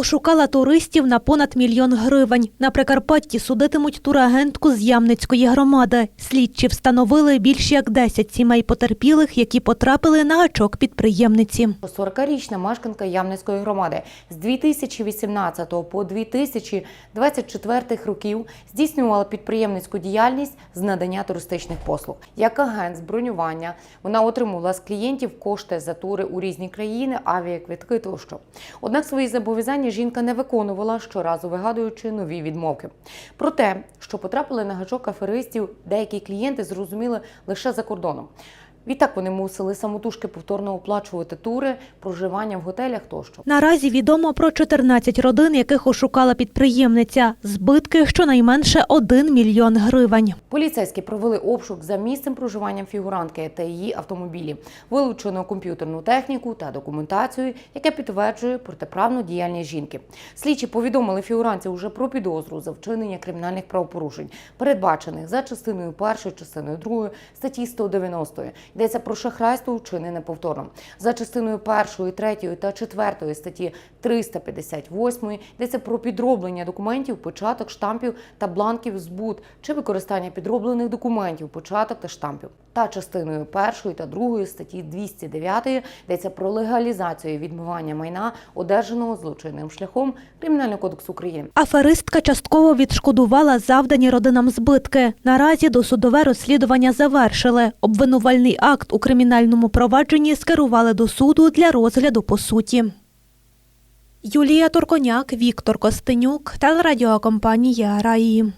Ошукала туристів на понад мільйон гривень. На Прикарпатті судитимуть турагентку з Ямницької громади. Слідчі встановили більш як 10 сімей потерпілих, які потрапили на гачок підприємниці. 40-річна мешканка Ямницької громади з 2018 по 2024 років здійснювала підприємницьку діяльність з надання туристичних послуг. Як агент з бронювання вона отримувала з клієнтів кошти за тури у різні країни, авіаквитки тощо. Однак свої зобов'язання жінка не виконувала, щоразу вигадуючи нові відмовки. Про те, що потрапили на гачок аферистів, деякі клієнти зрозуміли лише за кордоном. Відтак вони мусили самотужки повторно оплачувати тури, проживання в готелях тощо. Наразі відомо про 14 родин, яких ошукала підприємниця. Збитки щонайменше 1 мільйон гривень. Поліцейські провели обшук за місцем проживання фігурантки та її автомобілі. Вилучено комп'ютерну техніку та документацію, яка підтверджує протиправну діяльність жінки. Слідчі повідомили фігуранці уже про підозру за вчинення кримінальних правопорушень, передбачених за частиною першої, частиною другої статті 190. Йдеться про шахрайство вчинене повторно. За частиною першої, третьої та четвертої статті 358 йдеться про підроблення документів, початок штампів та бланків збут чи використання підроблених документів, початок та штампів. Та частиною першої та другої статті 209 йдеться про легалізацію відмивання майна, одержаного злочинним шляхом Кримінального кодексу України. Аферистка частково відшкодувала завдані родинам збитки. Наразі досудове розслідування завершили. Обвинувальний акт у кримінальному провадженні скерували до суду для розгляду по суті. Юлія Турконяк, Віктор Костенюк, телерадіокомпанія Раї.